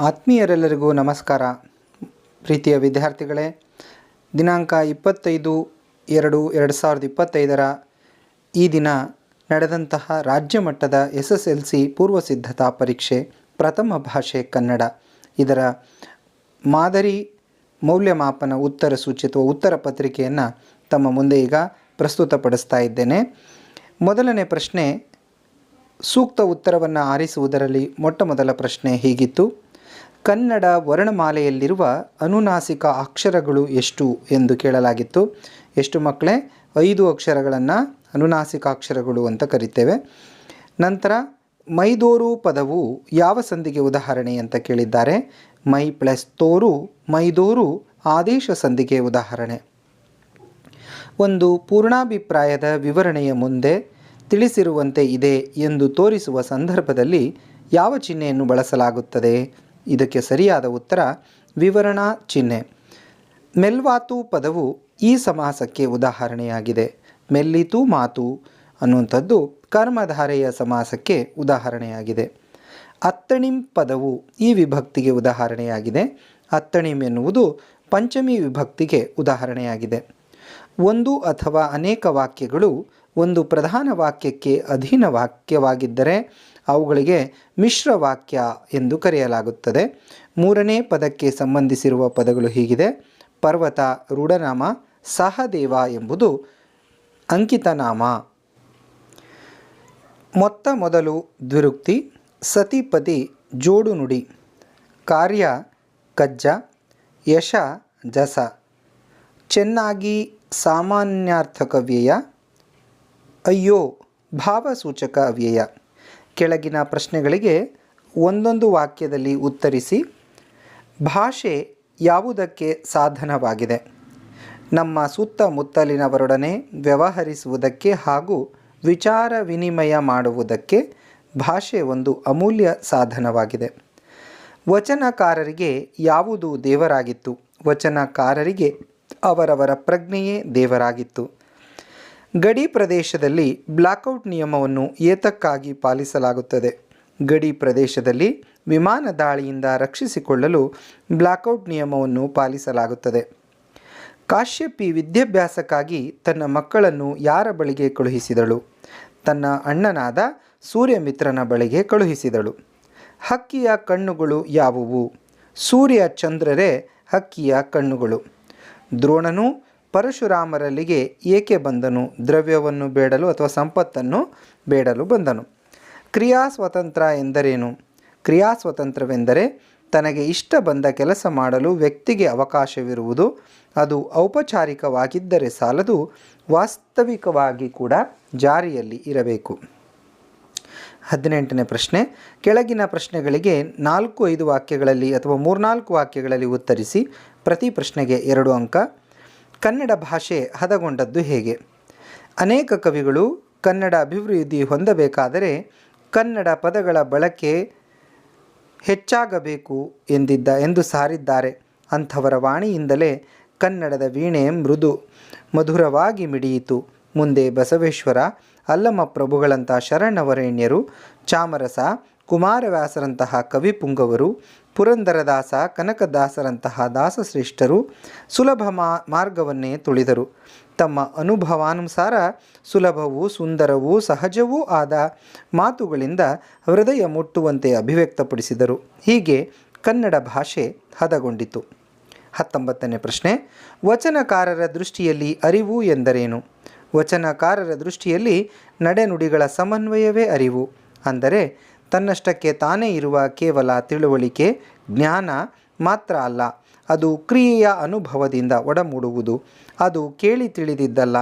ಆತ್ಮೀಯರೆಲ್ಲರಿಗೂ ನಮಸ್ಕಾರ. ಪ್ರೀತಿಯ ವಿದ್ಯಾರ್ಥಿಗಳೇ, ದಿನಾಂಕ ಇಪ್ಪತ್ತೈದು ಎರಡು ಎರಡು ಸಾವಿರದ ಇಪ್ಪತ್ತೈದರ ಈ ದಿನ ನಡೆದಂತಹ ರಾಜ್ಯ ಮಟ್ಟದ ಎಸ್ ಎಸ್ ಎಲ್ ಸಿ ಪೂರ್ವ ಸಿದ್ಧತಾ ಪರೀಕ್ಷೆ ಪ್ರಥಮ ಭಾಷೆ ಕನ್ನಡ. ಇದರ ಮಾದರಿ ಮೌಲ್ಯಮಾಪನ ಉತ್ತರ ಸೂಚಿ ಉತ್ತರ ಪತ್ರಿಕೆಯನ್ನು ತಮ್ಮ ಮುಂದೆ ಈಗ ಪ್ರಸ್ತುತಪಡಿಸ್ತಾ ಇದ್ದೇನೆ. ಮೊದಲನೇ ಪ್ರಶ್ನೆ, ಸೂಕ್ತ ಉತ್ತರವನ್ನು ಆರಿಸುವುದರಲ್ಲಿ ಮೊಟ್ಟ ಮೊದಲ ಪ್ರಶ್ನೆ ಹೀಗಿತ್ತು. ಕನ್ನಡ ವರ್ಣಮಾಲೆಯಲ್ಲಿರುವ ಅನುನಾಸಿಕ ಅಕ್ಷರಗಳು ಎಷ್ಟು ಎಂದು ಕೇಳಲಾಗಿತ್ತು. ಎಷ್ಟು ಮಕ್ಕಳೇ? ಐದು ಅಕ್ಷರಗಳನ್ನು ಅನುನಾಸಿಕ ಅಕ್ಷರಗಳು ಅಂತ ಕರಿತೇವೆ. ನಂತರ ಮೈದೋರು ಪದವು ಯಾವ ಸಂಧಿಗೆ ಉದಾಹರಣೆ ಅಂತ ಕೇಳಿದ್ದಾರೆ. ಮೈ ಪ್ಲಸ್ ತೋರು, ಮೈದೋರು ಆದೇಶ ಸಂಧಿಗೆ ಉದಾಹರಣೆ. ಒಂದು ಪೂರ್ಣಾಭಿಪ್ರಾಯದ ವಿವರಣೆಯ ಮುಂದೆ ತಿಳಿಸಿರುವಂತೆ ಇದೆ ಎಂದು ತೋರಿಸುವ ಸಂದರ್ಭದಲ್ಲಿ ಯಾವ ಚಿಹ್ನೆಯನ್ನು ಬಳಸಲಾಗುತ್ತದೆ? ಇದಕ್ಕೆ ಸರಿಯಾದ ಉತ್ತರ ವಿವರಣಾ ಚಿಹ್ನೆ. ಮೆಲ್ವಾತು ಪದವು ಈ ಸಮಾಸಕ್ಕೆ ಉದಾಹರಣೆಯಾಗಿದೆ. ಮೆಲ್ಲಿತು ಮಾತು ಅನ್ನುವಂಥದ್ದು ಕರ್ಮಧಾರೆಯ ಸಮಾಸಕ್ಕೆ ಉದಾಹರಣೆಯಾಗಿದೆ. ಅತ್ತಣಿಂ ಪದವು ಈ ವಿಭಕ್ತಿಗೆ ಉದಾಹರಣೆಯಾಗಿದೆ. ಅತ್ತಣಿಂ ಎನ್ನುವುದು ಪಂಚಮಿ ವಿಭಕ್ತಿಗೆ ಉದಾಹರಣೆಯಾಗಿದೆ. ಒಂದು ಅಥವಾ ಅನೇಕ ವಾಕ್ಯಗಳು ಒಂದು ಪ್ರಧಾನ ವಾಕ್ಯಕ್ಕೆ ಅಧೀನ ವಾಕ್ಯವಾಗಿದ್ದರೆ ಅವುಗಳಿಗೆ ಮಿಶ್ರ ವಾಕ್ಯ ಎಂದು ಕರೆಯಲಾಗುತ್ತದೆ. ಮೂರನೇ ಪದಕ್ಕೆ ಸಂಬಂಧಿಸಿರುವ ಪದಗಳು ಹೀಗಿದೆ. ಪರ್ವತ, ರೂಢನಾಮ, ಸಹದೇವ ಎಂಬುದು ಅಂಕಿತನಾಮ. ಮೊತ್ತ ಮೊದಲು ದ್ವಿರುಕ್ತಿ, ಸತಿಪತಿ ಜೋಡು ನುಡಿ ಕಾರ್ಯ, ಕಜ್ಜ, ಯಶ, ಜಸ. ಚೆನ್ನಾಗಿ ಸಾಮಾನ್ಯಾರ್ಥಕ ವ್ಯಯ ಅಯ್ಯೋ, ಭಾವಸೂಚಕ ಅವ್ಯಯ. ಕೆಳಗಿನ ಪ್ರಶ್ನೆಗಳಿಗೆ ಒಂದೊಂದು ವಾಕ್ಯದಲ್ಲಿ ಉತ್ತರಿಸಿ, ಭಾಷೆ ಯಾವುದಕ್ಕೆ ಸಾಧನವಾಗಿದೆ? ನಮ್ಮ ಸುತ್ತಮುತ್ತಲಿನವರೊಡನೆ ವ್ಯವಹರಿಸುವುದಕ್ಕೆ ಹಾಗೂ ವಿಚಾರ ವಿನಿಮಯ ಮಾಡುವುದಕ್ಕೆ ಭಾಷೆ ಒಂದು ಅಮೂಲ್ಯ ಸಾಧನವಾಗಿದೆ. ವಚನಕಾರರಿಗೆ ಯಾವುದು ದೇವರಾಗಿತ್ತು? ವಚನಕಾರರಿಗೆ ಅವರವರ ಪ್ರಜ್ಞೆಯೇ ದೇವರಾಗಿತ್ತು. ಗಡಿ ಪ್ರದೇಶದಲ್ಲಿ ಬ್ಲಾಕೌಟ್ ನಿಯಮವನ್ನು ಏತಕ್ಕಾಗಿ ಪಾಲಿಸಲಾಗುತ್ತದೆ? ಗಡಿ ಪ್ರದೇಶದಲ್ಲಿ ವಿಮಾನ ದಾಳಿಯಿಂದ ರಕ್ಷಿಸಿಕೊಳ್ಳಲು ಬ್ಲಾಕೌಟ್ ನಿಯಮವನ್ನು ಪಾಲಿಸಲಾಗುತ್ತದೆ. ಕಾಶ್ಯಪಿ ವಿದ್ಯಾಭ್ಯಾಸಕ್ಕಾಗಿ ತನ್ನ ಮಕ್ಕಳನ್ನು ಯಾರ ಬಳಿಗೆ ಕಳುಹಿಸಿದಳು? ತನ್ನ ಅಣ್ಣನಾದ ಸೂರ್ಯಮಿತ್ರನ ಬಳಿಗೆ ಕಳುಹಿಸಿದಳು. ಹಕ್ಕಿಯ ಕಣ್ಣುಗಳು ಯಾವುವು? ಸೂರ್ಯ ಚಂದ್ರರೇ ಹಕ್ಕಿಯ ಕಣ್ಣುಗಳು. ದ್ರೋಣನು ಪರಶುರಾಮರಲ್ಲಿಗೆ ಏಕೆ ಬಂದನು? ದ್ರವ್ಯವನ್ನು ಬೇಡಲು ಅಥವಾ ಸಂಪತ್ತನ್ನು ಬೇಡಲು ಬಂದನು. ಕ್ರಿಯಾ ಸ್ವತಂತ್ರ ಎಂದರೇನು? ಕ್ರಿಯಾ ಸ್ವತಂತ್ರವೆಂದರೆ ತನಗೆ ಇಷ್ಟ ಬಂದ ಕೆಲಸ ಮಾಡಲು ವ್ಯಕ್ತಿಗೆ ಅವಕಾಶವಿರುವುದು, ಅದು ಔಪಚಾರಿಕವಾಗಿದ್ದರೆ ಸಾಲದು ವಾಸ್ತವಿಕವಾಗಿ ಕೂಡ ಜಾರಿಯಲ್ಲಿ ಇರಬೇಕು. ಹದಿನೆಂಟನೇ ಪ್ರಶ್ನೆ. ಕೆಳಗಿನ ಪ್ರಶ್ನೆಗಳಿಗೆ ನಾಲ್ಕು ಐದು ವಾಕ್ಯಗಳಲ್ಲಿ ಅಥವಾ ಮೂರ್ನಾಲ್ಕು ವಾಕ್ಯಗಳಲ್ಲಿ ಉತ್ತರಿಸಿ ಪ್ರತಿ ಪ್ರಶ್ನೆಗೆ ಎರಡು ಅಂಕ. ಕನ್ನಡ ಭಾಷೆ ಹದಗೊಂಡದ್ದು ಹೇಗೆ? ಅನೇಕ ಕವಿಗಳು ಕನ್ನಡ ಅಭಿವೃದ್ಧಿ ಹೊಂದಬೇಕಾದರೆ ಕನ್ನಡ ಪದಗಳ ಬಳಕೆ ಹೆಚ್ಚಾಗಬೇಕು ಎಂದಿದ್ದ ಎಂದು ಸಾರಿದ್ದಾರೆ. ಅಂಥವರ ವಾಣಿಯಿಂದಲೇ ಕನ್ನಡದ ವೀಣೆ ಮೃದು, ಮಧುರವಾಗಿ ಮಿಡಿಯಿತು. ಮುಂದೆ ಬಸವೇಶ್ವರ ಅಲ್ಲಮ ಪ್ರಭುಗಳಂಥ ಶರಣವರೇಣ್ಯರು ಚಾಮರಸ ಕುಮಾರವ್ಯಾಸರಂತಹ ಕವಿಪುಂಗವರು, ಪುರಂದರದಾಸ, ಕನಕದಾಸರಂತಹ ದಾಸಶ್ರೇಷ್ಠರು ಸುಲಭ ಮಾ, ಮಾರ್ಗವನ್ನೇ ತುಳಿದರು. ತಮ್ಮ ಅನುಭವಾನುಸಾರ ಸುಲಭವೂ ಸುಂದರವೂ ಸಹಜವೂ ಆದ ಮಾತುಗಳಿಂದ ಹೃದಯ ಮುಟ್ಟುವಂತೆ ಅಭಿವ್ಯಕ್ತಪಡಿಸಿದರು. ಹೀಗೆ ಕನ್ನಡ ಭಾಷೆ ಹದಗೊಂಡಿತು. ಹತ್ತೊಂಬತ್ತನೇ ಪ್ರಶ್ನೆ, ವಚನಕಾರರ ದೃಷ್ಟಿಯಲ್ಲಿ ಅರಿವು ಎಂದರೇನು? ವಚನಕಾರರ ದೃಷ್ಟಿಯಲ್ಲಿ ನಡೆನುಡಿಗಳ ಸಮನ್ವಯವೇ ಅರಿವು. ಅಂದರೆ ತನ್ನಷ್ಟಕ್ಕೆ ತಾನೇ ಇರುವ ಕೇವಲ ತಿಳುವಳಿಕೆ, ಜ್ಞಾನ ಮಾತ್ರ ಅಲ್ಲ, ಅದು ಕ್ರಿಯೆಯ ಅನುಭವದಿಂದ ಒಡಮೂಡುವುದು. ಅದು ಕೇಳಿ ತಿಳಿದಿದ್ದಲ್ಲ,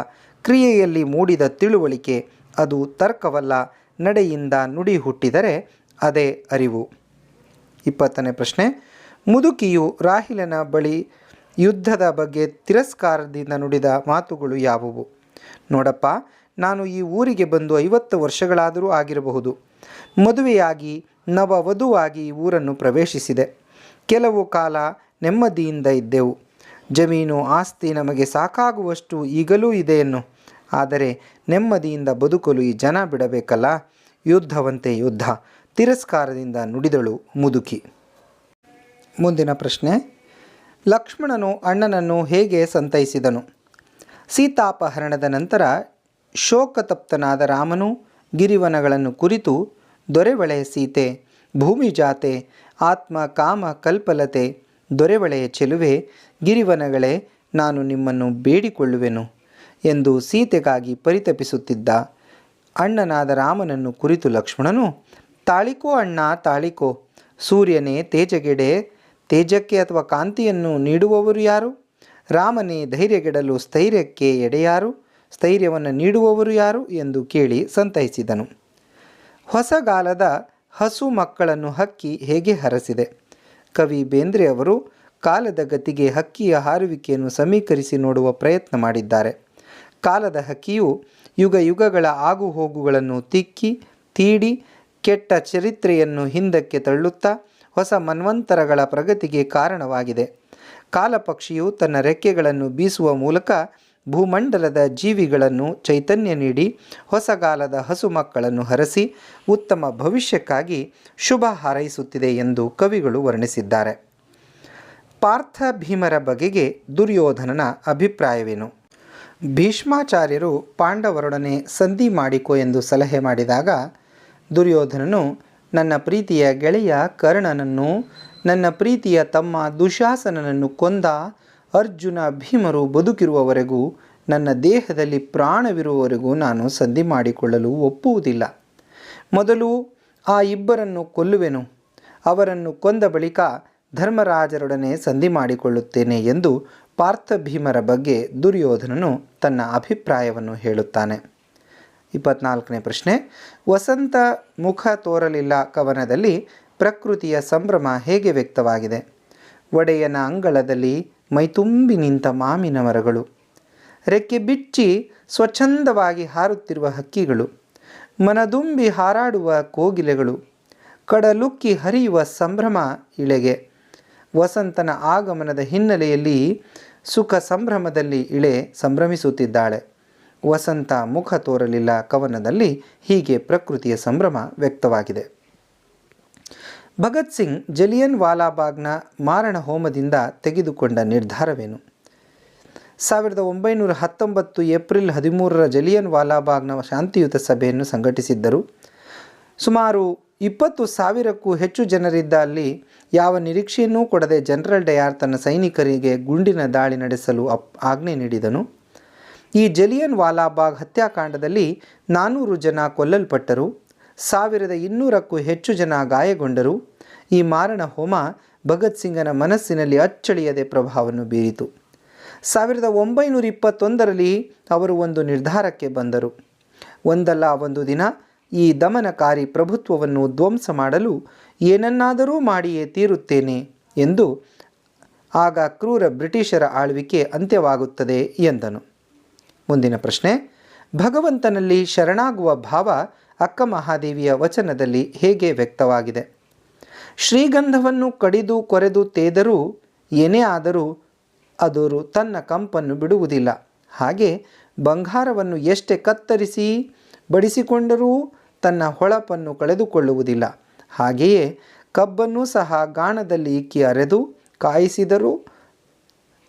ಕ್ರಿಯೆಯಲ್ಲಿ ಮೂಡಿದ ತಿಳುವಳಿಕೆ, ಅದು ತರ್ಕವಲ್ಲ, ನಡೆಯಿಂದ ನುಡಿ ಹುಟ್ಟಿದರೆ ಅದೇ ಅರಿವು. ಇಪ್ಪತ್ತನೇ ಪ್ರಶ್ನೆ, ಮುದುಕಿಯು ರಾಹಿಲನ ಬಳಿ ಯುದ್ಧದ ಬಗ್ಗೆ ತಿರಸ್ಕಾರದಿಂದ ನುಡಿದ ಮಾತುಗಳು ಯಾವುವು? ನೋಡಪ್ಪ, ನಾನು ಈ ಊರಿಗೆ ಬಂದು ಐವತ್ತು ವರ್ಷಗಳಾದರೂ ಆಗಿರಬಹುದು. ಮದುವೆಯಾಗಿ, ನವವಧುವಾಗಿ ಊರನ್ನು ಪ್ರವೇಶಿಸಿದೆ. ಕೆಲವು ಕಾಲ ನೆಮ್ಮದಿಯಿಂದ ಇದ್ದೆವು. ಜಮೀನು ಆಸ್ತಿ ನಮಗೆ ಸಾಕಾಗುವಷ್ಟು ಈಗಲೂ ಇದೆಯನ್ನು ಆದರೆ ನೆಮ್ಮದಿಯಿಂದ ಬದುಕಲು ಈ ಜನ ಬಿಡಬೇಕಲ್ಲ? ಯುದ್ಧವಂತೆ ಯುದ್ಧ. ತಿರಸ್ಕಾರದಿಂದ ನುಡಿದಳು ಮುದುಕಿ. ಮುಂದಿನ ಪ್ರಶ್ನೆ. ಲಕ್ಷ್ಮಣನು ಅಣ್ಣನನ್ನು ಹೇಗೆ ಸಂತೈಸಿದನು? ಸೀತಾಪಹರಣದ ನಂತರ ಶೋಕತಪ್ತನಾದ ರಾಮನು ಗಿರಿವನಗಳನ್ನು ಕುರಿತು ದೊರೆವಳೆಯ ಸೀತೆ, ಭೂಮಿ ಜಾತೆ, ಆತ್ಮ ಕಾಮ ಕಲ್ಪಲತೆ ದೊರೆವಳೆಯ ಚೆಲುವೆ, ಗಿರಿವನಗಳೇ, ನಾನು ನಿಮ್ಮನ್ನು ಬೇಡಿಕೊಳ್ಳುವೆನು ಎಂದು ಸೀತೆಗಾಗಿ ಪರಿತಪಿಸುತ್ತಿದ್ದ ಅಣ್ಣನಾದ ರಾಮನನ್ನು ಕುರಿತು ಲಕ್ಷ್ಮಣನು, ತಾಳಿಕೋ ಅಣ್ಣ, ತಾಳಿಕೋ, ಸೂರ್ಯನೇ, ತೇಜಗೆಡೆ, ತೇಜಕ್ಕೆ ಅಥವಾ ಕಾಂತಿಯನ್ನು ನೀಡುವವರು ಯಾರು? ರಾಮನೇ, ಧೈರ್ಯಗೆಡಲು ಸ್ಥೈರ್ಯಕ್ಕೆ ಎಡೆಯಾರು, ಸ್ಥೈರ್ಯವನ್ನು ನೀಡುವವರು ಯಾರು? ಎಂದು ಕೇಳಿ ಸಂತೈಸಿದನು. ಹೊಸಗಾಲದ ಹಸು ಮಕ್ಕಳನ್ನು ಹಕ್ಕಿ ಹೇಗೆ ಹರಸಿದೆ? ಕವಿ ಬೇಂದ್ರೆ ಅವರು ಕಾಲದ ಗತಿಗೆ ಹಕ್ಕಿಯ ಹಾರುವಿಕೆಯನ್ನು ಸಮೀಕರಿಸಿ ನೋಡುವ ಪ್ರಯತ್ನ ಮಾಡಿದ್ದಾರೆ. ಕಾಲದ ಹಕ್ಕಿಯು ಯುಗ ಯುಗಗಳ ಆಗುಹೋಗುಗಳನ್ನು ತಿಕ್ಕಿ, ತೀಡಿ, ಕೆಟ್ಟ ಚರಿತ್ರೆಯನ್ನು ಹಿಂದಕ್ಕೆ ತಳ್ಳುತ್ತಾ ಹೊಸ ಮನ್ವಂತರಗಳ ಪ್ರಗತಿಗೆ ಕಾರಣವಾಗಿದೆ. ಕಾಲಪಕ್ಷಿಯು ತನ್ನ ರೆಕ್ಕೆಗಳನ್ನು ಬೀಸುವ ಮೂಲಕ ಭೂಮಂಡಲದ ಜೀವಿಗಳನ್ನು ಚೈತನ್ಯ ನೀಡಿ ಹೊಸಗಾಲದ ಹಸು ಮಕ್ಕಳನ್ನು ಹರಸಿ ಉತ್ತಮ ಭವಿಷ್ಯಕ್ಕಾಗಿ ಶುಭ ಹಾರೈಸುತ್ತಿದೆ ಎಂದು ಕವಿಗಳು ವರ್ಣಿಸಿದ್ದಾರೆ. ಪಾರ್ಥ ಭೀಮರ ಬಗೆಗೆ ದುರ್ಯೋಧನನ ಅಭಿಪ್ರಾಯವೇನು? ಭೀಷ್ಮಾಚಾರ್ಯರು ಪಾಂಡವರೊಡನೆ ಸಂಧಿ ಮಾಡಿಕೊ ಎಂದು ಸಲಹೆ ಮಾಡಿದಾಗ, ದುರ್ಯೋಧನನು, ನನ್ನ ಪ್ರೀತಿಯ ಗೆಳೆಯ ಕರ್ಣನನ್ನು, ನನ್ನ ಪ್ರೀತಿಯ ತಮ್ಮ ದುಶಾಸನನನ್ನು ಕೊಂದ ಅರ್ಜುನ ಭೀಮರು ಬದುಕಿರುವವರೆಗೂ, ನನ್ನ ದೇಹದಲ್ಲಿ ಪ್ರಾಣವಿರುವವರೆಗೂ ನಾನು ಸಂಧಿ ಮಾಡಿಕೊಳ್ಳಲು ಒಪ್ಪುವುದಿಲ್ಲ. ಮೊದಲು ಆ ಇಬ್ಬರನ್ನು ಕೊಲ್ಲುವೆನು. ಅವರನ್ನು ಕೊಂದ ಬಳಿಕ ಧರ್ಮರಾಜರೊಡನೆ ಸಂಧಿ ಮಾಡಿಕೊಳ್ಳುತ್ತೇನೆ ಎಂದು ಪಾರ್ಥ ಭೀಮರ ಬಗ್ಗೆ ದುರ್ಯೋಧನನು ತನ್ನ ಅಭಿಪ್ರಾಯವನ್ನು ಹೇಳುತ್ತಾನೆ. ಇಪ್ಪತ್ನಾಲ್ಕನೇ ಪ್ರಶ್ನೆ. ವಸಂತ ಮುಖ ತೋರಲಿಲ್ಲ ಕವನದಲ್ಲಿ ಪ್ರಕೃತಿಯ ಸಂಭ್ರಮ ಹೇಗೆ ವ್ಯಕ್ತವಾಗಿದೆ? ಒಡೆಯನ ಅಂಗಳದಲ್ಲಿ ಮೈತುಂಬಿ ನಿಂತ ಮಾಮಿನ ಮರಗಳು ರೆಕ್ಕೆ ಬಿಚ್ಚಿ ಸ್ವಚ್ಛಂದವಾಗಿ ಹಾರುತ್ತಿರುವ ಹಕ್ಕಿಗಳು. ಮನದುಂಬಿ ಹಾರಾಡುವ ಕೋಗಿಲೆಗಳು. ಕಡಲುಕ್ಕಿ ಹರಿಯುವ ಸಂಭ್ರಮ ಇಳೆಗೆ. ವಸಂತನ ಆಗಮನದ ಹಿನ್ನೆಲೆಯಲ್ಲಿ ಸುಖ ಸಂಭ್ರಮದಲ್ಲಿ ಇಳೆ ಸಂಭ್ರಮಿಸುತ್ತಿದ್ದಾಳೆ. ವಸಂತ ಮುಖ ತೋರಲಿಲ್ಲ ಕವನದಲ್ಲಿ ಹೀಗೆ ಪ್ರಕೃತಿಯ ಸಂಭ್ರಮ ವ್ಯಕ್ತವಾಗಿದೆ. ಭಗತ್ ಸಿಂಗ್ ಜಲಿಯನ್ ವಾಲಾಬಾಗ್ನ ಮಾರಣ ಹೋಮದಿಂದ ತೆಗೆದುಕೊಂಡ ನಿರ್ಧಾರವೇನು? ಸಾವಿರದ ಒಂಬೈನೂರ ಹತ್ತೊಂಬತ್ತು ಏಪ್ರಿಲ್ ಹದಿಮೂರರ ಜಲಿಯನ್ ವಾಲಾಬಾಗ್ನ ಶಾಂತಿಯುತ ಸಭೆಯನ್ನು ಸಂಘಟಿಸಿದ್ದರು. ಸುಮಾರು ಇಪ್ಪತ್ತು ಸಾವಿರಕ್ಕೂ ಹೆಚ್ಚು ಜನರಿದ್ದ ಅಲ್ಲಿ ಯಾವ ನಿರೀಕ್ಷೆಯನ್ನೂ ಕೊಡದೆ ಜನರಲ್ ಡಯಾರ್ ತನ್ನ ಸೈನಿಕರಿಗೆ ಗುಂಡಿನ ದಾಳಿ ನಡೆಸಲು ಅಪ್, ಆಜ್ಞೆ ನೀಡಿದನು. ಈ ಜಲಿಯನ್ ವಾಲಾಬಾಗ್ ಹತ್ಯಾಕಾಂಡದಲ್ಲಿ ನಾನ್ನೂರು ಜನ ಕೊಲ್ಲಲ್ಪಟ್ಟರು. ಸಾವಿರದ ಇನ್ನೂರಕ್ಕೂ ಹೆಚ್ಚು ಜನ ಗಾಯಗೊಂಡರು. ಈ ಮಾರಣ ಹೋಮ ಭಗತ್ ಸಿಂಗನ ಮನಸ್ಸಿನಲ್ಲಿ ಅಚ್ಚಳಿಯದೆ ಪ್ರಭಾವವನ್ನು ಬೀರಿತು. ಸಾವಿರದ ಒಂಬೈನೂರ ಇಪ್ಪತ್ತೊಂದರಲ್ಲಿ ಅವರು ಒಂದು ನಿರ್ಧಾರಕ್ಕೆ ಬಂದರು. ಒಂದಲ್ಲ ಒಂದು ದಿನ ಈ ದಮನಕಾರಿ ಪ್ರಭುತ್ವವನ್ನು ಧ್ವಂಸ ಮಾಡಲು ಏನನ್ನಾದರೂ ಮಾಡಿಯೇ ತೀರುತ್ತೇನೆ ಎಂದು ಆಗ ಕ್ರೂರ ಬ್ರಿಟಿಷರ ಆಳ್ವಿಕೆ ಅಂತ್ಯವಾಗುತ್ತದೆ ಎಂದನು. ಮುಂದಿನ ಪ್ರಶ್ನೆ, ಭಗವಂತನಲ್ಲಿ ಶರಣಾಗುವ ಭಾವ ಅಕ್ಕ ಮಹಾದೇವಿಯ ವಚನದಲ್ಲಿ ಹೇಗೆ ವ್ಯಕ್ತವಾಗಿದೆ? ಶ್ರೀಗಂಧವನ್ನು ಕಡಿದು ಕೊರೆದು ತೇದರೂ, ಏನೇ ಆದರೂ ಅದರು ತನ್ನ ಕಂಪನ್ನು ಬಿಡುವುದಿಲ್ಲ. ಹಾಗೆ ಬಂಗಾರವನ್ನು ಎಷ್ಟೇ ಕತ್ತರಿಸಿ ಬಡಿಸಿಕೊಂಡರೂ ತನ್ನ ಹೊಳಪನ್ನು ಕಳೆದುಕೊಳ್ಳುವುದಿಲ್ಲ. ಹಾಗೆಯೇ ಕಬ್ಬನ್ನು ಸಹ ಗಾಣದಲ್ಲಿ ಇಕ್ಕಿ ಅರೆದು ಕಾಯಿಸಿದರೂ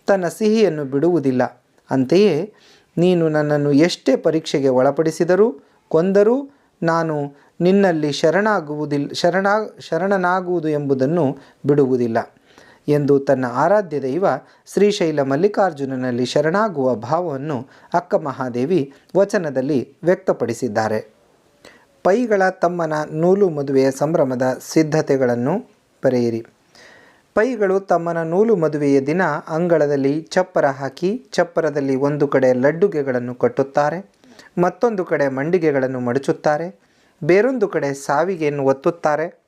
ತನ್ನ ಸಿಹಿಯನ್ನು ಬಿಡುವುದಿಲ್ಲ. ಅಂತೆಯೇ ನೀನು ನನ್ನನ್ನು ಎಷ್ಟೇ ಪರೀಕ್ಷೆಗೆ ಒಳಪಡಿಸಿದರೂ, ಕೊಂದರೂ ನಾನು ನಿನ್ನಲ್ಲಿ ಶರಣಾಗುವುದಿಲ್ಲ ಶರಣ, ಶರಣನಾಗುವುದು ಎಂಬುದನ್ನು ಬಿಡುವುದಿಲ್ಲ ಎಂದು ತನ್ನ ಆರಾಧ್ಯ ದೈವ ಶ್ರೀಶೈಲ ಮಲ್ಲಿಕಾರ್ಜುನನಲ್ಲಿ ಶರಣಾಗುವ ಭಾವವನ್ನು ಅಕ್ಕ ಮಹಾದೇವಿ ವಚನದಲ್ಲಿ ವ್ಯಕ್ತಪಡಿಸಿದ್ದಾರೆ. ಪೈಗಳ ತಮ್ಮನ ನೂಲು ಮದುವೆಯ ಸಂಭ್ರಮದ ಸಿದ್ಧತೆಗಳನ್ನು ಬರೆಯಿರಿ. ಪೈಗಳು ತಮ್ಮನ ನೂಲು ಮದುವೆಯ ದಿನ ಅಂಗಳದಲ್ಲಿ ಚಪ್ಪರ ಹಾಕಿ ಚಪ್ಪರದಲ್ಲಿ ಒಂದು ಕಡೆ ಲಡ್ಡುಗೆಗಳನ್ನು ಕಟ್ಟುತ್ತಾರೆ. ಮತ್ತೊಂದು ಕಡೆ ಮಂಡಿಗೆಗಳನ್ನು ಮಡಚುತ್ತಾರೆ, ಬೇರೊಂದು ಕಡೆ ಸಾವಿಗೆಯನ್ನು ಒತ್ತುತ್ತಾರೆ.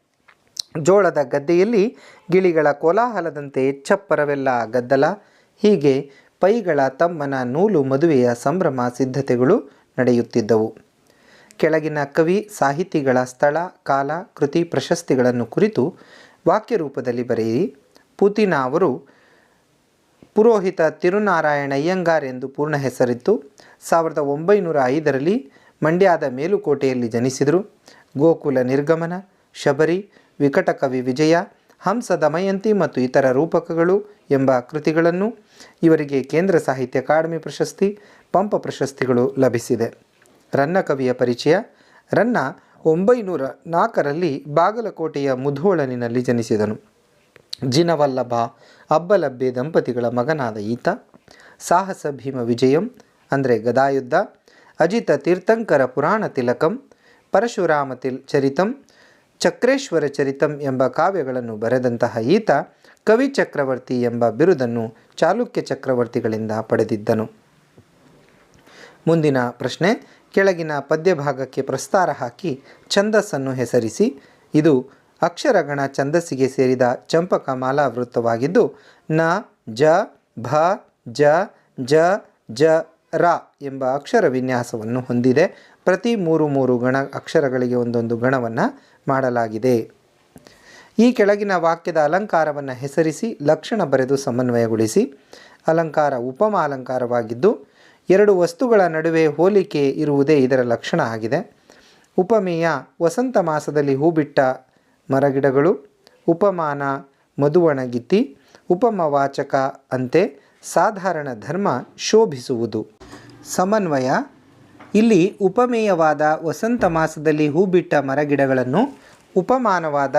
ಜೋಳದ ಗದ್ದೆಯಲ್ಲಿ ಗಿಳಿಗಳ ಕೋಲಾಹಲದಂತೆ ಚಪ್ಪರವೆಲ್ಲ ಗದ್ದಲ. ಹೀಗೆ ಪೈಗಳ ತಮ್ಮನ ನೂಲು ಮದುವೆಯ ಸಂಭ್ರಮ ಸಿದ್ಧತೆಗಳು ನಡೆಯುತ್ತಿದ್ದವು. ಕೆಳಗಿನ ಕವಿ ಸಾಹಿತಿಗಳ ಸ್ಥಳ, ಕಾಲ, ಕೃತಿ ಪ್ರಶಸ್ತಿಗಳನ್ನು ಕುರಿತು ವಾಕ್ಯರೂಪದಲ್ಲಿ ಬರೆಯಿರಿ. ಪುತಿನ ಅವರು ಪುರೋಹಿತ ತಿರುನಾರಾಯಣ ಅಯ್ಯಂಗಾರ್ ಎಂದು ಪೂರ್ಣ ಹೆಸರಿತ್ತು. ಸಾವಿರದ ಒಂಬೈನೂರ ಐದರಲ್ಲಿ ಮಂಡ್ಯದ ಮೇಲುಕೋಟೆಯಲ್ಲಿ ಜನಿಸಿದರು. ಗೋಕುಲ ನಿರ್ಗಮನ, ಶಬರಿ, ವಿಕಟಕವಿ ವಿಜಯ ಹಂಸ ದಮಯಂತಿ ಮತ್ತು ಇತರ ರೂಪಕಗಳು ಎಂಬ ಕೃತಿಗಳನ್ನು ಇವರಿಗೆ ಕೇಂದ್ರ ಸಾಹಿತ್ಯ ಅಕಾಡೆಮಿ ಪ್ರಶಸ್ತಿ, ಪಂಪ ಪ್ರಶಸ್ತಿಗಳು ಲಭಿಸಿದೆ. ರನ್ನ ಕವಿಯ ಪರಿಚಯ. ರನ್ನ ಒಂಬೈನೂರ ನಾಲ್ಕರಲ್ಲಿ ಬಾಗಲಕೋಟೆಯ ಮುಧೋಳನಿನಲ್ಲಿ ಜನಿಸಿದನು. ಜಿನವಲ್ಲಭ, ಅಬ್ಬಲಬ್ಬೆ ದಂಪತಿಗಳ ಮಗನಾದ ಈತ, ಸಾಹಸ ಭೀಮ ವಿಜಯಂ ಅಂದರೆ ಗದಾಯುದ್ಧ, ಅಜಿತ ತೀರ್ಥಂಕರ ಪುರಾಣ ತಿಲಕಂ, ಪರಶುರಾಮ ತಿಲ್ ಚರಿತಂ, ಚಕ್ರೇಶ್ವರ ಚರಿತಂ ಎಂಬ ಕಾವ್ಯಗಳನ್ನು ಬರೆದಂತಹ ಈತ ಕವಿ ಚಕ್ರವರ್ತಿ ಎಂಬ ಬಿರುದನ್ನು ಚಾಲುಕ್ಯ ಚಕ್ರವರ್ತಿಗಳಿಂದ ಪಡೆದಿದ್ದನು. ಮುಂದಿನ ಪ್ರಶ್ನೆ, ಕೆಳಗಿನ ಪದ್ಯಭಾಗಕ್ಕೆ ಪ್ರಸ್ತಾರ ಹಾಕಿ ಛಂದಸ್ಸನ್ನು ಹೆಸರಿಸಿ. ಇದು ಅಕ್ಷರಗಣ ಛಂದಸ್ಸಿಗೆ ಸೇರಿದ ಚಂಪಕ ಮಾಲಾವೃತ್ತವಾಗಿದ್ದು ನ, ಜ, ಭ, ಜ ಜ ಜ ರ ಎಂಬ ಅಕ್ಷರ ವಿನ್ಯಾಸವನ್ನು ಹೊಂದಿದೆ. ಪ್ರತಿ ಮೂರು ಮೂರು ಗಣ ಅಕ್ಷರಗಳಿಗೆ ಒಂದೊಂದು ಗಣವನ್ನು ಮಾಡಲಾಗಿದೆ. ಈ ಕೆಳಗಿನ ವಾಕ್ಯದ ಅಲಂಕಾರವನ್ನು ಹೆಸರಿಸಿ, ಲಕ್ಷಣ ಬರೆದು ಸಮನ್ವಯಗೊಳಿಸಿ. ಅಲಂಕಾರ ಉಪಮ ಅಲಂಕಾರವಾಗಿದ್ದು, ಎರಡು ವಸ್ತುಗಳ ನಡುವೆ ಹೋಲಿಕೆ ಇರುವುದೇ ಇದರ ಲಕ್ಷಣ ಆಗಿದೆ. ಉಪಮೇಯ, ವಸಂತ ಮಾಸದಲ್ಲಿ ಹೂಬಿಟ್ಟ ಮರಗಿಡಗಳು, ಉಪಮಾನ, ಮಧುವಣಗಿತ್ತಿ ಉಪಮವಾಚಕ ಅಂತೆ ಸಾಧಾರಣ ಧರ್ಮ ಶೋಭಿಸುವುದು. ಸಮನ್ವಯ, ಇಲ್ಲಿ ಉಪಮೇಯವಾದ ವಸಂತ ಮಾಸದಲ್ಲಿ ಹೂಬಿಟ್ಟ ಮರಗಿಡಗಳನ್ನು ಉಪಮಾನವಾದ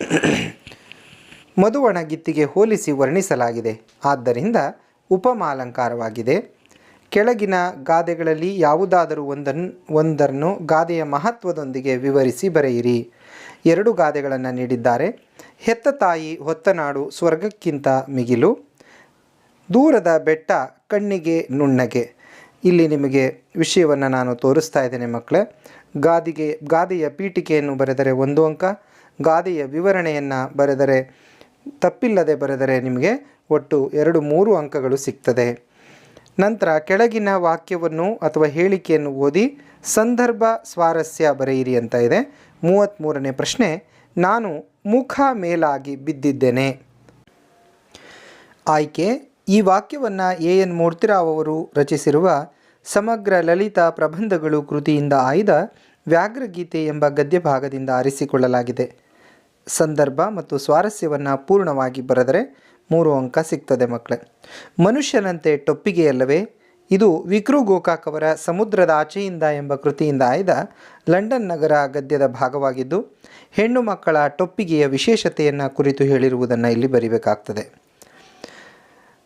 ಮಧುವಣಗಿತ್ತಿಗೆ ಹೋಲಿಸಿ ವರ್ಣಿಸಲಾಗಿದೆ. ಆದ್ದರಿಂದ ಉಪಮಾಲಂಕಾರವಾಗಿದೆ. ಕೆಳಗಿನ ಗಾದೆಗಳಲ್ಲಿ ಯಾವುದಾದರೂ ಒಂದನ್ನು ಒಂದನ್ನು ಗಾದೆಯ ಮಹತ್ವದೊಂದಿಗೆ ವಿವರಿಸಿ ಬರೆಯಿರಿ. ಎರಡು ಗಾದೆಗಳನ್ನು ನೀಡಿದ್ದಾರೆ. ಹೆತ್ತ ತಾಯಿ ಹೊತ್ತನಾಡು ಸ್ವರ್ಗಕ್ಕಿಂತ ಮಿಗಿಲು. ದೂರದ ಬೆಟ್ಟ ಕಣ್ಣಿಗೆ ನುಣ್ಣಗೆ. ಇಲ್ಲಿ ನಿಮಗೆ ವಿಷಯವನ್ನು ನಾನು ತೋರಿಸ್ತಾ ಇದ್ದೇನೆ ಮಕ್ಕಳೇ. ಗಾದಿಗೆ, ಗಾದೆಯ ಪೀಠಿಕೆಯನ್ನು ಬರೆದರೆ ಒಂದು ಅಂಕ, ಗಾದೆಯ ವಿವರಣೆಯನ್ನು ಬರೆದರೆ ತಪ್ಪಿಲ್ಲದೆ ಬರೆದರೆ ನಿಮಗೆ ಒಟ್ಟು ಎರಡು ಮೂರು ಅಂಕಗಳು ಸಿಗ್ತದೆ. ನಂತರ ಕೆಳಗಿನ ವಾಕ್ಯವನ್ನು ಅಥವಾ ಹೇಳಿಕೆಯನ್ನು ಓದಿ ಸಂದರ್ಭ ಸ್ವಾರಸ್ಯ ಬರೆಯಿರಿ ಅಂತ ಇದೆ. ಮೂವತ್ತ್ಮೂರನೇ ಪ್ರಶ್ನೆ, ನಾನು ಮುಖ ಮೇಲಾಗಿ ಬಿದ್ದಿದ್ದೇನೆ. ಆಯ್ಕೆ, ಈ ವಾಕ್ಯವನ್ನು ಎ ಎನ್ ಮೂರ್ತಿರಾವ್ ಅವರು ರಚಿಸಿರುವ ಸಮಗ್ರ ಲಲಿತ ಪ್ರಬಂಧಗಳು ಕೃತಿಯಿಂದ ಆಯ್ದ ವ್ಯಾಘ್ರಗೀತೆ ಎಂಬ ಗದ್ಯ ಭಾಗದಿಂದ ಆರಿಸಿಕೊಳ್ಳಲಾಗಿದೆ. ಸಂದರ್ಭ ಮತ್ತು ಸ್ವಾರಸ್ಯವನ್ನು ಪೂರ್ಣವಾಗಿ ಬರೆದರೆ ಮೂರು ಅಂಕ ಸಿಗ್ತದೆ ಮಕ್ಕಳೇ. ಮನುಷ್ಯನಂತೆ ಟೊಪ್ಪಿಗೆಯಲ್ಲವೇ ಇದು ವಿಕ್ರು ಗೋಕಾಕ್ ಅವರ ಸಮುದ್ರದ ಆಚೆಯಿಂದ ಎಂಬ ಕೃತಿಯಿಂದ ಆಯ್ದ ಲಂಡನ್ ನಗರ ಗದ್ಯದ ಭಾಗವಾಗಿದ್ದು, ಹೆಣ್ಣು ಮಕ್ಕಳ ಟೊಪ್ಪಿಗೆಯ ವಿಶೇಷತೆಯನ್ನು ಕುರಿತು ಹೇಳಿರುವುದನ್ನು ಇಲ್ಲಿ ಬರಿಬೇಕಾಗ್ತದೆ.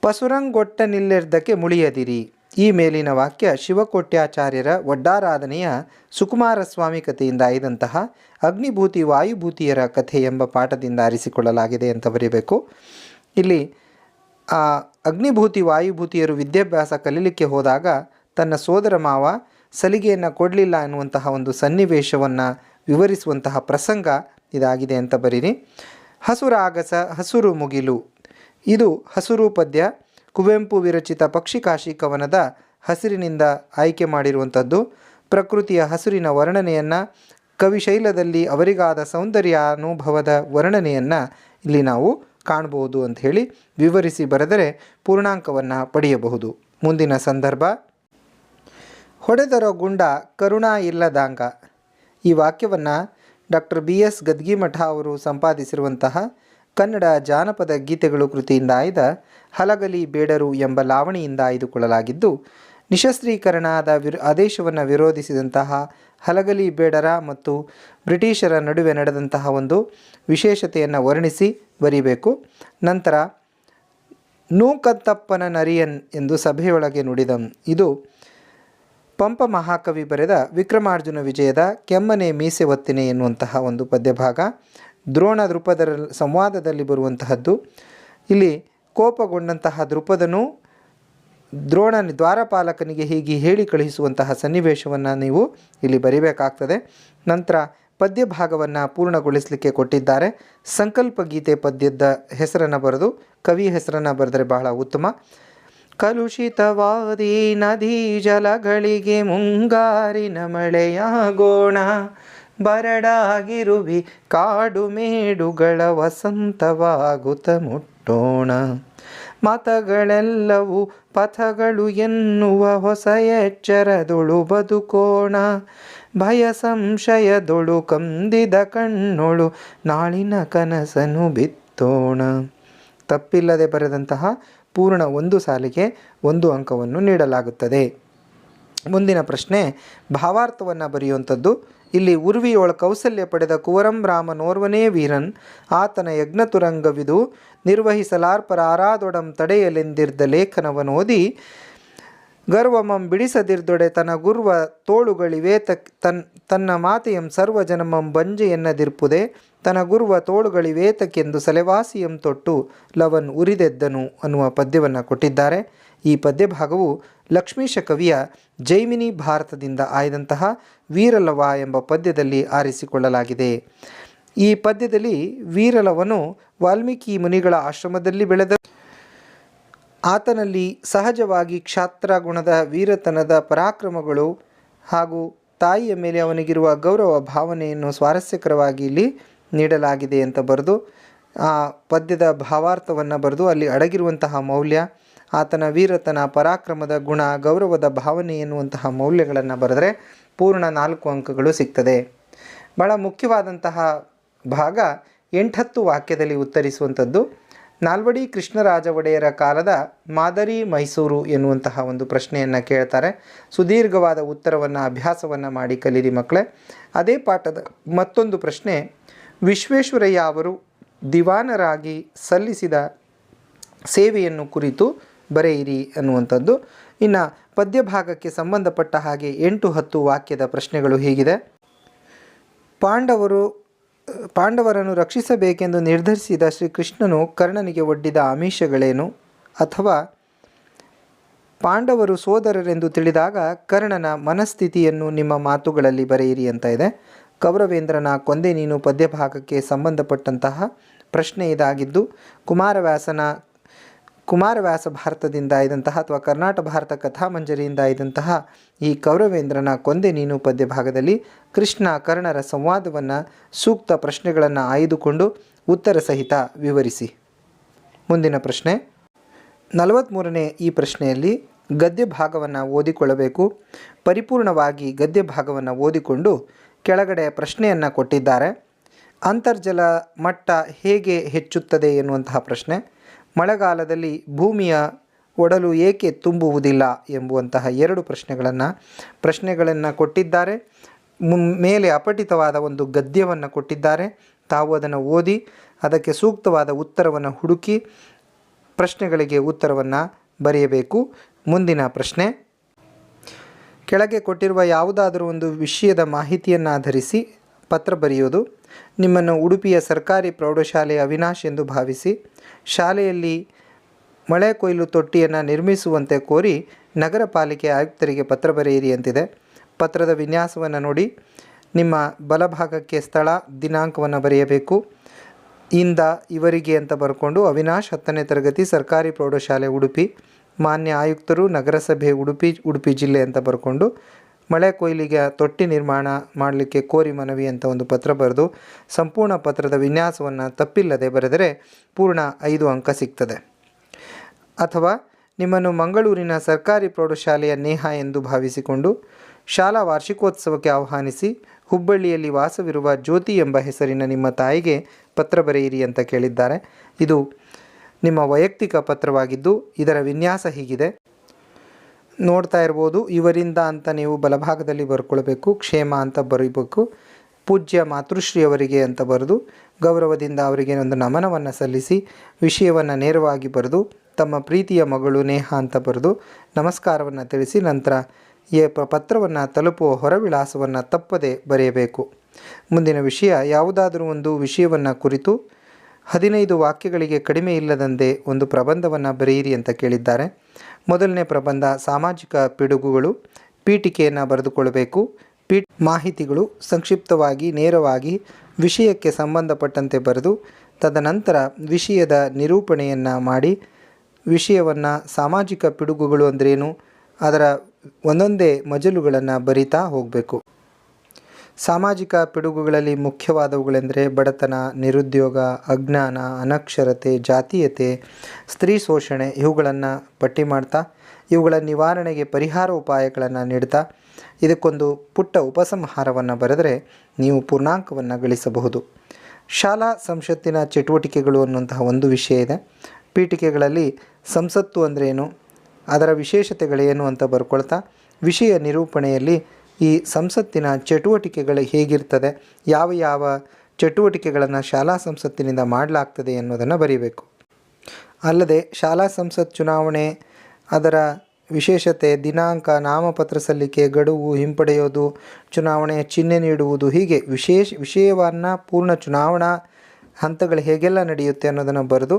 ಪಸುರಂಗೊಟ್ಟನಿಲ್ಲೆರ್ದಕ್ಕೆ ಮುಳಿಯದಿರಿ. ಈ ಮೇಲಿನ ವಾಕ್ಯ ಶಿವಕೋಟ್ಯಾಚಾರ್ಯರ ಒಡ್ಡಾರಾಧನೆಯ ಸುಕುಮಾರಸ್ವಾಮಿ ಕಥೆಯಿಂದ ಆಯ್ದಂತಹ ಅಗ್ನಿಭೂತಿ ವಾಯುಭೂತಿಯರ ಕಥೆ ಎಂಬ ಪಾಠದಿಂದ ಆರಿಸಿಕೊಳ್ಳಲಾಗಿದೆ ಅಂತ ಬರೀಬೇಕು. ಇಲ್ಲಿ ಅಗ್ನಿಭೂತಿ ವಾಯುಭೂತಿಯರು ವಿದ್ಯಾಭ್ಯಾಸ ಕಲೀಲಿಕ್ಕೆ ಹೋದಾಗ ತನ್ನ ಸೋದರ ಮಾವ ಸಲಿಗೆಯನ್ನು ಕೊಡಲಿಲ್ಲ ಎನ್ನುವಂತಹ ಒಂದು ಸನ್ನಿವೇಶವನ್ನು ವಿವರಿಸುವಂತಹ ಪ್ರಸಂಗ ಇದಾಗಿದೆ ಅಂತ ಬರೀರಿ. ಹಸುರಾಗಸ ಹಸುರು ಮುಗಿಲು. ಇದು ಹಸುರು ಪದ್ಯ ಕುವೆಂಪು ವಿರಚಿತ ಪಕ್ಷಿಕಾಶಿ ಕವನದ ಹಸಿರಿನಿಂದ ಆಯ್ಕೆ ಮಾಡಿರುವಂಥದ್ದು. ಪ್ರಕೃತಿಯ ಹಸಿರಿನ ವರ್ಣನೆಯನ್ನು, ಕವಿಶೈಲದಲ್ಲಿ ಅವರಿಗಾದ ಸೌಂದರ್ಯ ಅನುಭವದ ವರ್ಣನೆಯನ್ನು ಇಲ್ಲಿ ನಾವು ಕಾಣಬಹುದು ಅಂತ ಹೇಳಿ ವಿವರಿಸಿ ಬರೆದರೆ ಪೂರ್ಣಾಂಕವನ್ನು ಪಡೆಯಬಹುದು. ಮುಂದಿನ ಸಂದರ್ಭ. ಹೊಡೆದರೋ ಗುಂಡ ಕರುಣಾ ಇಲ್ಲದಾಂಗ. ಈ ವಾಕ್ಯವನ್ನು ಡಾಕ್ಟರ್ ಬಿ ಎಸ್ ಗದ್ಗಿಮಠ ಅವರು ಸಂಪಾದಿಸಿರುವಂತಹ ಕನ್ನಡ ಜಾನಪದ ಗೀತೆಗಳು ಕೃತಿಯಿಂದ ಆಯ್ದ ಹಲಗಲಿ ಬೇಡರು ಎಂಬ ಲಾವಣಿಯಿಂದ ಆಯ್ದುಕೊಳ್ಳಲಾಗಿದ್ದು, ನಿಶಸ್ತ್ರೀಕರಣದ ವಿರ್, ಆದೇಶವನ್ನು ವಿರೋಧಿಸಿದಂತಹ ಹಲಗಲಿ ಬೇಡರ ಮತ್ತು ಬ್ರಿಟಿಷರ ನಡುವೆ ನಡೆದಂತಹ ಒಂದು ವಿಶೇಷತೆಯನ್ನು ವರ್ಣಿಸಿ ಬರೀಬೇಕು. ನಂತರ, ನೂಕತ್ತಪ್ಪನ ನರಿಯನ್ ಎಂದು ಸಭೆಯೊಳಗೆ ನುಡಿದಂ. ಇದು ಪಂಪ ಮಹಾಕವಿ ಬರೆದ ವಿಕ್ರಮಾರ್ಜುನ ವಿಜಯದ ಕೆಮ್ಮನೆ ಮೀಸೆ ಒತ್ತಿನೆ ಎನ್ನುವಂತಹ ಒಂದು ಪದ್ಯಭಾಗ. ದ್ರೋಣ ದೃಪದರ ಸಂವಾದದಲ್ಲಿ ಬರುವಂತಹದ್ದು. ಇಲ್ಲಿ ಕೋಪಗೊಂಡಂತಹ ದೃಪದನು ದ್ರೋಣ ದ್ವಾರಪಾಲಕನಿಗೆ ಹೀಗೆ ಹೇಳಿ ಕಳುಹಿಸುವಂತಹ ಸನ್ನಿವೇಶವನ್ನು ನೀವು ಇಲ್ಲಿ ಬರಿಬೇಕಾಗ್ತದೆ. ನಂತರ ಪದ್ಯ ಭಾಗವನ್ನು ಪೂರ್ಣಗೊಳಿಸಲಿಕ್ಕೆ ಕೊಟ್ಟಿದ್ದಾರೆ. ಸಂಕಲ್ಪ ಗೀತೆ ಪದ್ಯದ ಹೆಸರನ್ನು ಬರೆದು, ಕವಿ ಹೆಸರನ್ನು ಬರೆದರೆ ಬಹಳ ಉತ್ತಮ. ಕಲುಷಿತವಾದಿ ನದಿ ಜಲಗಳಿಗೆ ಮುಂಗಾರಿನ ಮಳೆಯಾಗೋಣ ಬರಡಾಗಿರುವಿ ಕಾಡು ಮೇಡುಗಳ ವಸಂತವಾಗುತ್ತ ಮುಟ್ಟೋಣ. ಮತಗಳೆಲ್ಲವೂ ಪಥಗಳು ಎನ್ನುವ ಹೊಸ ಎಚ್ಚರದೊಳು ಬದುಕೋಣ. ಭಯ ಸಂಶಯದೊಳು ಕಂದಿದ ಕಣ್ಣೊಳು ನಾಳಿನ ಕನಸನು ಬಿತ್ತೋಣ. ತಪ್ಪಿಲ್ಲದೆ ಬರೆದಂತಹ ಪೂರ್ಣ ಒಂದು ಸಾಲಿಗೆ ಒಂದು ಅಂಕವನ್ನು ನೀಡಲಾಗುತ್ತದೆ. ಮುಂದಿನ ಪ್ರಶ್ನೆ ಭಾವಾರ್ಥವನ್ನು ಬರೆಯುವಂಥದ್ದು ಇಲ್ಲಿ ಉರ್ವಿಯೊಳ ಕೌಸಲ್ಯ ಪಡೆದ ಕುವರಂ ರಾಮನೋರ್ವನೇ ವೀರನ್, ಆತನ ಯಜ್ಞತುರಂಗವಿದು ನಿರ್ವಹಿಸಲಾರ್ಪರ ಆರಾದೊಡಂ ತಡೆಯಲೆಂದಿರ್ದ ಲೇಖನವನೋದಿ, ಗರ್ವಮಂ ಬಿಡಿಸದಿರ್ದೊಡೆ ತನ್ನ ಗುರ್ವ ತೋಳುಗಳಿವೇತ ತನ್, ತನ್ನ ಮಾತೆಯಂ ಸರ್ವ ಜನಮಂ ಬಂಜೆ ಎನ್ನದಿರ್ಪುದೆ ತನ್ನ ಗುರುವ ತೋಳುಗಳಿವೇತಕ್ಕೆಂದು ಸಲೆವಾಸಿಯಂ ತೊಟ್ಟು ಲವನ್ ಉರಿದೆದ್ದನು ಅನ್ನುವ ಪದ್ಯವನ್ನು ಕೊಟ್ಟಿದ್ದಾರೆ. ಈ ಪದ್ಯಭಾಗವು ಲಕ್ಷ್ಮೀಶ ಕವಿಯ ಜೈಮಿನಿ ಭಾರತದಿಂದ ಆಯ್ದಂತಹ ವೀರಲವ ಎಂಬ ಪದ್ಯದಲ್ಲಿ ಆರಿಸಿಕೊಳ್ಳಲಾಗಿದೆ. ಈ ಪದ್ಯದಲ್ಲಿ ವೀರಲವನು ವಾಲ್ಮೀಕಿ ಮುನಿಗಳ ಆಶ್ರಮದಲ್ಲಿ ಬೆಳೆದ ಆತನಲ್ಲಿ ಸಹಜವಾಗಿ ಕ್ಷಾತ್ರ ಗುಣದ ವೀರತನದ ಪರಾಕ್ರಮಗಳು ಹಾಗೂ ತಾಯಿಯ ಮೇಲೆ ಅವನಿಗಿರುವ ಗೌರವ ಭಾವನೆಯನ್ನು ಸ್ವಾರಸ್ಯಕರವಾಗಿ ಇಲ್ಲಿ ನೀಡಲಾಗಿದೆ ಅಂತ ಬರೆದು, ಆ ಪದ್ಯದ ಭಾವಾರ್ಥವನ್ನು ಬರೆದು ಅಲ್ಲಿ ಅಡಗಿರುವಂತಹ ಮೌಲ್ಯ ಆತನ ವೀರತನ, ಪರಾಕ್ರಮದ ಗುಣ, ಗೌರವದ ಭಾವನೆ ಎನ್ನುವಂತಹ ಮೌಲ್ಯಗಳನ್ನು ಬರೆದರೆ ಪೂರ್ಣ ನಾಲ್ಕು ಅಂಕಗಳು ಸಿಗ್ತದೆ. ಬಹಳ ಮುಖ್ಯವಾದಂತಹ ಭಾಗ ಎಂಟತ್ತು ವಾಕ್ಯದಲ್ಲಿ ಉತ್ತರಿಸುವಂಥದ್ದು. ನಾಲ್ವಡಿ ಕೃಷ್ಣರಾಜ ಒಡೆಯರ ಕಾಲದ ಮಾದರಿ ಮೈಸೂರು ಎನ್ನುವಂತಹ ಒಂದು ಪ್ರಶ್ನೆಯನ್ನು ಕೇಳ್ತಾರೆ. ಸುದೀರ್ಘವಾದ ಉತ್ತರವನ್ನು, ಅಭ್ಯಾಸವನ್ನು ಮಾಡಿ ಕಲೀರಿ ಮಕ್ಕಳೇ. ಅದೇ ಪಾಠದ ಮತ್ತೊಂದು ಪ್ರಶ್ನೆ, ವಿಶ್ವೇಶ್ವರಯ್ಯ ಅವರು ದಿವಾನರಾಗಿ ಸಲ್ಲಿಸಿದ ಸೇವೆಯನ್ನು ಕುರಿತು ಬರೆಯಿರಿ ಅನ್ನುವಂಥದ್ದು. ಇನ್ನು ಪದ್ಯಭಾಗಕ್ಕೆ ಸಂಬಂಧಪಟ್ಟ ಹಾಗೆ ಎಂಟು ಹತ್ತು ವಾಕ್ಯದ ಪ್ರಶ್ನೆಗಳು ಹೀಗಿದೆ. ಪಾಂಡವರು, ಪಾಂಡವರನ್ನು ರಕ್ಷಿಸಬೇಕೆಂದು ನಿರ್ಧರಿಸಿದ ಶ್ರೀಕೃಷ್ಣನು ಕರ್ಣನಿಗೆ ಒಡ್ಡಿದ ಆಮಿಷಗಳೇನು? ಅಥವಾ ಪಾಂಡವರು ಸೋದರರೆಂದು ತಿಳಿದಾಗ ಕರ್ಣನ ಮನಸ್ಥಿತಿಯನ್ನು ನಿಮ್ಮ ಮಾತುಗಳಲ್ಲಿ ಬರೆಯಿರಿ ಅಂತ ಇದೆ. ಕೌರವೇಂದ್ರನ ಕೊಂದೆ ನೀನು ಪದ್ಯಭಾಗಕ್ಕೆ ಸಂಬಂಧಪಟ್ಟಂತಹ ಪ್ರಶ್ನೆ ಇದಾಗಿದ್ದು, ಕುಮಾರವ್ಯಾಸನ ಕುಮಾರವ್ಯಾಸ ಭಾರತದಿಂದ ಆಯ್ದಂತಹ ಅಥವಾ ಕರ್ನಾಟ ಭಾರತ ಕಥಾಮಂಜರಿಯಿಂದ ಆಯ್ದಂತಹ ಈ ಕೌರವೇಂದ್ರನ ಕೊಂದೆ ನೀನು ಪದ್ಯ ಭಾಗದಲ್ಲಿ ಕೃಷ್ಣ ಕರ್ಣರ ಸಂವಾದವನ್ನು ಸೂಕ್ತ ಪ್ರಶ್ನೆಗಳನ್ನು ಆಯ್ದುಕೊಂಡು ಉತ್ತರ ಸಹಿತ ವಿವರಿಸಿ. ಮುಂದಿನ ಪ್ರಶ್ನೆ. ನಲವತ್ತ್ಮೂರನೇ ಈ ಪ್ರಶ್ನೆಯಲ್ಲಿ ಗದ್ಯ ಭಾಗವನ್ನು ಓದಿಕೊಳ್ಳಬೇಕು. ಪರಿಪೂರ್ಣವಾಗಿ ಗದ್ಯ ಭಾಗವನ್ನು ಓದಿಕೊಂಡು ಕೆಳಗಡೆ ಪ್ರಶ್ನೆಯನ್ನು ಕೊಟ್ಟಿದ್ದಾರೆ. ಅಂತರ್ಜಲ ಮಟ್ಟ ಹೇಗೆ ಹೆಚ್ಚುತ್ತದೆ ಎನ್ನುವಂತಹ ಪ್ರಶ್ನೆ. ಮಳೆಗಾಲದಲ್ಲಿ ಭೂಮಿಯ ಒಡಲು ಏಕೆ ತುಂಬುವುದಿಲ್ಲ ಎಂಬುವಂತಹ ಎರಡು ಪ್ರಶ್ನೆಗಳನ್ನು ಪ್ರಶ್ನೆಗಳನ್ನು ಕೊಟ್ಟಿದ್ದಾರೆ. ಮೇಲೆ ಅಪಠಿತವಾದ ಒಂದು ಗದ್ಯವನ್ನು ಕೊಟ್ಟಿದ್ದಾರೆ. ತಾವು ಅದನ್ನು ಓದಿ, ಅದಕ್ಕೆ ಸೂಕ್ತವಾದ ಉತ್ತರವನ್ನು ಹುಡುಕಿ ಪ್ರಶ್ನೆಗಳಿಗೆ ಉತ್ತರವನ್ನು ಬರೆಯಬೇಕು. ಮುಂದಿನ ಪ್ರಶ್ನೆ. ಕೆಳಗೆ ಕೊಟ್ಟಿರುವ ಯಾವುದಾದರೂ ಒಂದು ವಿಷಯದ ಮಾಹಿತಿಯನ್ನು ಆಧರಿಸಿ ಪತ್ರ ಬರೆಯೋದು. ನಿಮ್ಮನ್ನು ಉಡುಪಿಯ ಸರ್ಕಾರಿ ಪ್ರೌಢಶಾಲೆಯ ಅವಿನಾಶ್ ಎಂದು ಭಾವಿಸಿ ಶಾಲೆಯಲ್ಲಿ ಮಳೆ ಕೊಯ್ಲು ತೊಟ್ಟಿಯನ್ನು ನಿರ್ಮಿಸುವಂತೆ ಕೋರಿ ನಗರ ಪಾಲಿಕೆ ಆಯುಕ್ತರಿಗೆ ಪತ್ರ ಬರೆಯಿರಿ ಅಂತಿದೆ. ಪತ್ರದ ವಿನ್ಯಾಸವನ್ನು ನೋಡಿ. ನಿಮ್ಮ ಬಲಭಾಗಕ್ಕೆ ಸ್ಥಳ, ದಿನಾಂಕವನ್ನು ಬರೆಯಬೇಕು. ಇಂದ ಇವರಿಗೆ ಅಂತ ಬರ್ಕೊಂಡು ಅವಿನಾಶ್ ಹತ್ತನೇ ತರಗತಿ ಸರ್ಕಾರಿ ಪ್ರೌಢಶಾಲೆ ಉಡುಪಿ, ಮಾನ್ಯ ಆಯುಕ್ತರು ನಗರಸಭೆ ಉಡುಪಿ ಉಡುಪಿ ಜಿಲ್ಲೆ ಅಂತ ಬರ್ಕೊಂಡು ಮಳೆ ಕೊಯ್ಲಿಗೆ ತೊಟ್ಟಿ ನಿರ್ಮಾಣ ಮಾಡಲಿಕ್ಕೆ ಕೋರಿ ಮನವಿ ಅಂತ ಒಂದು ಪತ್ರ ಬರೆದು ಸಂಪೂರ್ಣ ಪತ್ರದ ವಿನ್ಯಾಸವನ್ನು ತಪ್ಪಿಲ್ಲದೆ ಬರೆದರೆ ಪೂರ್ಣ ಐದು ಅಂಕ ಸಿಗ್ತದೆ. ಅಥವಾ ನಿಮ್ಮನ್ನು ಮಂಗಳೂರಿನ ಸರ್ಕಾರಿ ಪ್ರೌಢಶಾಲೆಯ ನೇಹ ಎಂದು ಭಾವಿಸಿಕೊಂಡು ಶಾಲಾ ವಾರ್ಷಿಕೋತ್ಸವಕ್ಕೆ ಆಹ್ವಾನಿಸಿ ಹುಬ್ಬಳ್ಳಿಯಲ್ಲಿ ವಾಸವಿರುವ ಜ್ಯೋತಿ ಎಂಬ ಹೆಸರಿನ ನಿಮ್ಮ ತಾಯಿಗೆ ಪತ್ರ ಬರೆಯಿರಿ ಅಂತ ಕೇಳಿದ್ದಾರೆ. ಇದು ನಿಮ್ಮ ವೈಯಕ್ತಿಕ ಪತ್ರವಾಗಿದ್ದು ಇದರ ವಿನ್ಯಾಸ ಹೀಗಿದೆ. ನೋಡ್ತಾ ಇರ್ಬೋದು. ಇವರಿಂದ ಅಂತ ನೀವು ಬಲಭಾಗದಲ್ಲಿ ಬರ್ಕೊಳ್ಬೇಕು, ಕ್ಷೇಮ ಅಂತ ಬರೀಬೇಕು, ಪೂಜ್ಯ ಮಾತೃಶ್ರೀ ಅವರಿಗೆ ಅಂತ ಬರೆದು, ಗೌರವದಿಂದ ಅವರಿಗೆ ಒಂದು ನಮನವನ್ನು ಸಲ್ಲಿಸಿ, ವಿಷಯವನ್ನು ನೇರವಾಗಿ ಬರೆದು, ತಮ್ಮ ಪ್ರೀತಿಯ ಮಗಳು ನೇಹ ಅಂತ ಬರೆದು, ನಮಸ್ಕಾರವನ್ನು ತಿಳಿಸಿ, ನಂತರ ಈ ಪತ್ರವನ್ನು ತಲುಪುವ ಹೊರವಿಳಾಸವನ್ನು ತಪ್ಪದೆ ಬರೆಯಬೇಕು. ಮುಂದಿನ ವಿಷಯ, ಯಾವುದಾದರೂ ಒಂದು ವಿಷಯವನ್ನು ಕುರಿತು ಹದಿನೈದು ವಾಕ್ಯಗಳಿಗೆ ಕಡಿಮೆ ಇಲ್ಲದಂತೆ ಒಂದು ಪ್ರಬಂಧವನ್ನು ಬರೆಯಿರಿ ಅಂತ ಕೇಳಿದ್ದಾರೆ. ಮೊದಲನೇ ಪ್ರಬಂಧ ಸಾಮಾಜಿಕ ಪಿಡುಗುಗಳು, ಪೀಠಿಕೆಯನ್ನು ಬರೆದುಕೊಳ್ಳಬೇಕು. ಪೀಠ ಮಾಹಿತಿಗಳು ಸಂಕ್ಷಿಪ್ತವಾಗಿ, ನೇರವಾಗಿ ವಿಷಯಕ್ಕೆ ಸಂಬಂಧಪಟ್ಟಂತೆ ಬರೆದು, ತದನಂತರ ವಿಷಯದ ನಿರೂಪಣೆಯನ್ನು ಮಾಡಿ, ವಿಷಯವನ್ನು ಸಾಮಾಜಿಕ ಪಿಡುಗುಗಳು ಅಂದ್ರೇನು, ಅದರ ಒಂದೊಂದೇ ಮಜಲುಗಳನ್ನು ಬರಿತಾ ಹೋಗಬೇಕು. ಸಾಮಾಜಿಕ ಪಿಡುಗುಗಳಲ್ಲಿ ಮುಖ್ಯವಾದವುಗಳೆಂದರೆ ಬಡತನ, ನಿರುದ್ಯೋಗ, ಅಜ್ಞಾನ, ಅನಕ್ಷರತೆ, ಜಾತೀಯತೆ, ಸ್ತ್ರೀ ಶೋಷಣೆ ಇವುಗಳನ್ನು ಪಟ್ಟಿ ಮಾಡ್ತಾ, ಇವುಗಳ ನಿವಾರಣೆಗೆ ಪರಿಹಾರ ಉಪಾಯಗಳನ್ನು ನೀಡ್ತಾ, ಇದಕ್ಕೊಂದು ಪುಟ್ಟ ಉಪಸಂಹಾರವನ್ನು ಬರೆದರೆ ನೀವು ಪೂರ್ಣಾಂಕವನ್ನು ಗಳಿಸಬಹುದು. ಶಾಲಾ ಸಂಸತ್ತಿನ ಚಟುವಟಿಕೆಗಳು ಅನ್ನುವಂತಹ ಒಂದು ವಿಷಯ ಇದೆ. ಪೀಠಿಕೆಗಳಲ್ಲಿ ಸಂಸತ್ತು ಅಂದ್ರೇನು, ಅದರ ವಿಶೇಷತೆಗಳೇನು ಅಂತ ಬರ್ಕೊಳ್ತಾ, ವಿಷಯ ನಿರೂಪಣೆಯಲ್ಲಿ ಈ ಸಂಸತ್ತಿನ ಚಟುವಟಿಕೆಗಳು ಹೇಗಿರ್ತದೆ? ಯಾವ ಯಾವ ಚಟುವಟಿಕೆಗಳನ್ನು ಶಾಲಾ ಸಂಸತ್ತಿನಿಂದ ಮಾಡಲಾಗ್ತದೆ ಎನ್ನುವುದನ್ನು ಬರೀಬೇಕು. ಅಲ್ಲದೆ ಶಾಲಾ ಸಂಸತ್ ಚುನಾವಣೆ, ಅದರ ವಿಶೇಷತೆ, ದಿನಾಂಕ, ನಾಮಪತ್ರ ಸಲ್ಲಿಕೆ, ಗಡುವು ಹಿಂಪಡೆಯೋದು ಚುನಾವಣೆಯ ಚಿಹ್ನೆ ನೀಡುವುದು ಹೀಗೆ ವಿಶೇಷ ವಿಷಯವನ್ನು ಪೂರ್ಣ ಚುನಾವಣಾ ಹಂತಗಳು ಹೇಗೆಲ್ಲ ನಡೆಯುತ್ತೆ ಅನ್ನೋದನ್ನು ಬರೆದು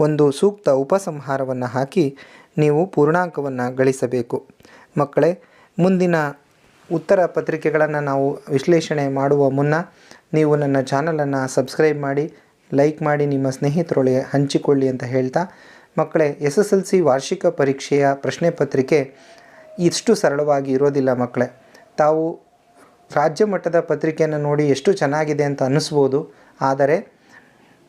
ಒಂದು ಸೂಕ್ತ ಉಪಸಂಹಾರವನ್ನು ಹಾಕಿ ನೀವು ಪೂರ್ಣಾಂಕವನ್ನು ಗಳಿಸಬೇಕು. ಮಕ್ಕಳೇ, ಮುಂದಿನ ಉತ್ತರ ಪತ್ರಿಕೆಗಳನ್ನು ನಾವು ವಿಶ್ಲೇಷಣೆ ಮಾಡುವ ಮುನ್ನ ನೀವು ನನ್ನ ಚಾನಲನ್ನು ಸಬ್ಸ್ಕ್ರೈಬ್ ಮಾಡಿ, ಲೈಕ್ ಮಾಡಿ, ನಿಮ್ಮ ಸ್ನೇಹಿತರೊಳಗೆ ಹಂಚಿಕೊಳ್ಳಿ ಅಂತ ಹೇಳ್ತಾ, ಮಕ್ಕಳೇ, ಎಸ್ ಎಸ್ ಎಲ್ ಸಿ ವಾರ್ಷಿಕ ಪರೀಕ್ಷೆಯ ಪ್ರಶ್ನೆ ಪತ್ರಿಕೆ ಇಷ್ಟು ಸರಳವಾಗಿ ಇರೋದಿಲ್ಲ ಮಕ್ಕಳೇ. ತಾವು ರಾಜ್ಯ ಮಟ್ಟದ ಪತ್ರಿಕೆಯನ್ನು ನೋಡಿ ಎಷ್ಟು ಚೆನ್ನಾಗಿದೆ ಅಂತ ಅನ್ನಿಸ್ಬೋದು, ಆದರೆ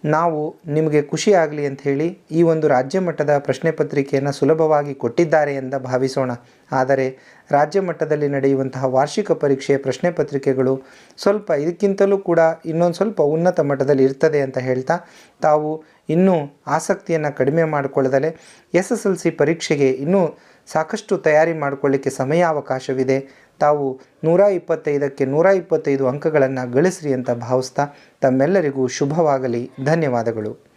ನಾವು ನಿಮಗೆ ಖುಷಿ ಆಗಲಿ ಅಂತ ಹೇಳಿ ಈ ಒಂದು ರಾಜ್ಯ ಮಟ್ಟದ ಪ್ರಶ್ನೆ ಪತ್ರಿಕೆಯನ್ನು ಸುಲಭವಾಗಿ ಕೊಟ್ಟಿದ್ದಾರೆ ಎಂದು ಭಾವಿಸೋಣ. ಆದರೆ ರಾಜ್ಯ ಮಟ್ಟದಲ್ಲಿ ನಡೆಯುವಂತಹ ವಾರ್ಷಿಕ ಪರೀಕ್ಷೆ, ಪ್ರಶ್ನೆ ಪತ್ರಿಕೆಗಳು ಸ್ವಲ್ಪ ಇದಕ್ಕಿಂತಲೂ ಕೂಡ ಇನ್ನೊಂದು ಸ್ವಲ್ಪ ಉನ್ನತ ಮಟ್ಟದಲ್ಲಿ ಇರ್ತದೆ ಅಂತ ಹೇಳ್ತಾ ತಾವು ಇನ್ನೂ ಆಸಕ್ತಿಯನ್ನು ಕಡಿಮೆ ಮಾಡಿಕೊಳ್ಳದಲೆ ಎಸ್ ಎಸ್ ಎಲ್ ಸಿ ಪರೀಕ್ಷೆಗೆ ಇನ್ನೂ ಸಾಕಷ್ಟು ತಯಾರಿ ಮಾಡಿಕೊಳ್ಳಿಕ್ಕೆ ಸಮಯಾವಕಾಶವಿದೆ. ತಾವು ನೂರ ಇಪ್ಪತ್ತೈದಕ್ಕೆ ನೂರ ಇಪ್ಪತ್ತೈದು ಅಂಕಗಳನ್ನು ಗಳಿಸ್ರಿ ಅಂತ ಭಾವಿಸ್ತಾ ತಮ್ಮೆಲ್ಲರಿಗೂ ಶುಭವಾಗಲಿ. ಧನ್ಯವಾದಗಳು.